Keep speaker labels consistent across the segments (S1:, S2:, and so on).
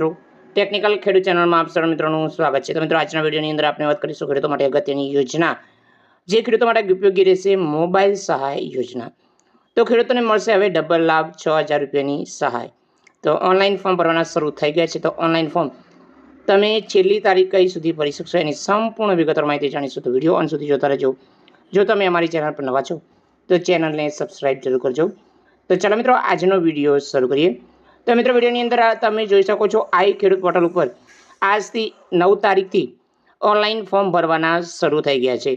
S1: મિત્રો. ટેકનિકલ ખેડૂત ચેનલમાં આપ સર્વ મિત્રોનું સ્વાગત છે. તો મિત્રો, આજના વિડીયોની અંદર આપણે વાત કરીશું ખેડૂતો માટે અગત્યની યોજના. જે ખેડૂતો માટે ઉપયોગી રહેશે મોબાઈલ સહાય યોજના. તો ખેડૂતોને મળશે હવે ડબલ લાભ છ હજાર રૂપિયાની સહાય. તો ઓનલાઈન ફોર્મ ભરવાના શરૂ થઈ ગયા છે. તો ઓનલાઈન ફોર્મ તમે છેલ્લી તારીખ કઈ સુધી ભરી શકશો એની સંપૂર્ણ વિગતવાર માહિતી જાણીશું. તો વીડિયો અંત સુધી જોતા રહેજો. જો તમે અમારી ચેનલ પર નવા છો, તો ચેનલને સબસ્ક્રાઈબ જરૂર કરજો. તો ચાલો મિત્રો, આજનો વીડિયો શરૂ કરીએ. તો મિત્રો, વિડીયોની અંદર તમે જોઈ શકો છો આઈ ખેડૂત પોર્ટલ ઉપર આજથી નવ તારીખથી ઓનલાઈન ફોર્મ ભરવાના શરૂ થઈ ગયા છે.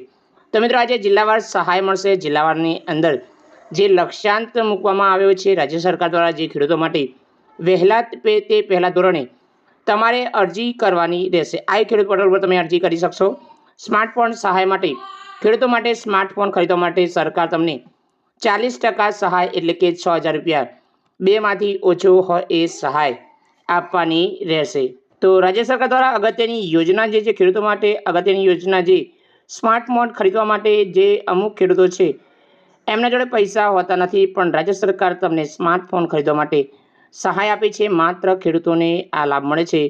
S1: તો મિત્રો, આજે જિલ્લાવાર સહાય મળશે. જિલ્લાવારની અંદર જે લક્ષ્યાંત મૂકવામાં આવ્યો છે, રાજ્ય સરકાર દ્વારા જે ખેડૂતો માટે વહેલા તે પહેલાં ધોરણે તમારે અરજી કરવાની રહેશે. આઈ ખેડૂત પોર્ટલ પર તમે અરજી કરી શકશો. સ્માર્ટફોન સહાય માટે, ખેડૂતો માટે સ્માર્ટફોન ખરીદવા માટે સરકાર તમને ચાલીસ ટકા સહાય એટલે કે છ હજાર રૂપિયા બેમાંથી ઓછો હોય એ સહાય આપવાની રહેશે. તો રાજ્ય સરકાર દ્વારા અગત્યની યોજના જે છે, ખેડૂતો માટે અગત્યની યોજના જે સ્માર્ટફોન ખરીદવા માટે જે અમુક ખેડૂતો છે, એમના જોડે પૈસા હોતા નથી, પણ રાજ્ય સરકાર તમને સ્માર્ટફોન ખરીદવા માટે સહાય આપે છે. માત્ર ખેડૂતોને આ લાભ મળે છે.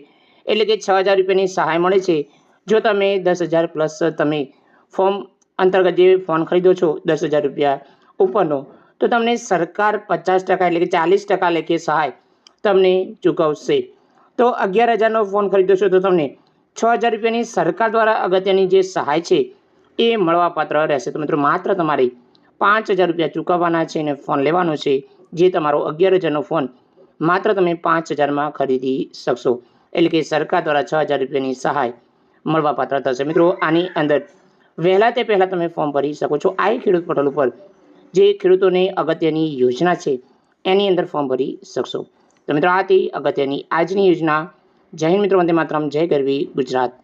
S1: એટલે કે છ હજાર રૂપિયાની સહાય મળે છે. જો તમે દસ હજાર પ્લસ તમે ફોર્મ અંતર્ગત જે ફોન ખરીદો છો, દસ હજાર રૂપિયા ઉપરનો તો તમને સરકાર પચાસ ટકા એટલે કે ચાલીસ ટકા લેખે સહાય તમને ચૂકવશે. તો અગિયાર હજારનો ફોન ખરીદો છો તો તમને છ હજાર રૂપિયાની સરકાર દ્વારા અગત્યની જે સહાય છે એ મળવાપાત્ર રહેશે. તો મિત્રો માત્ર તમારે પાંચ હજાર રૂપિયા ચૂકવવાના છે અને ફોન લેવાનો છે જે તમારો અગિયાર હજારનો ફોન માત્ર તમે પાંચ હજારમાં ખરીદી શકશો. એટલે કે સરકાર દ્વારા છ હજાર રૂપિયાની સહાય મળવાપાત્ર થશે. મિત્રો આની અંદર વહેલા તે પહેલાં તમે ફોર્મ ભરી શકો છો. આ ખેડૂત પોર્ટલ ઉપર જે ખેડૂતોને અગત્યની યોજના છે, એની અંદર ફોર્મ ભરી શકશો. તો મિત્રો, આ હતી અગત્યની આજની યોજના. જય મિત્રો, વંદે માતરમ. જય ગરવી ગુજરાત.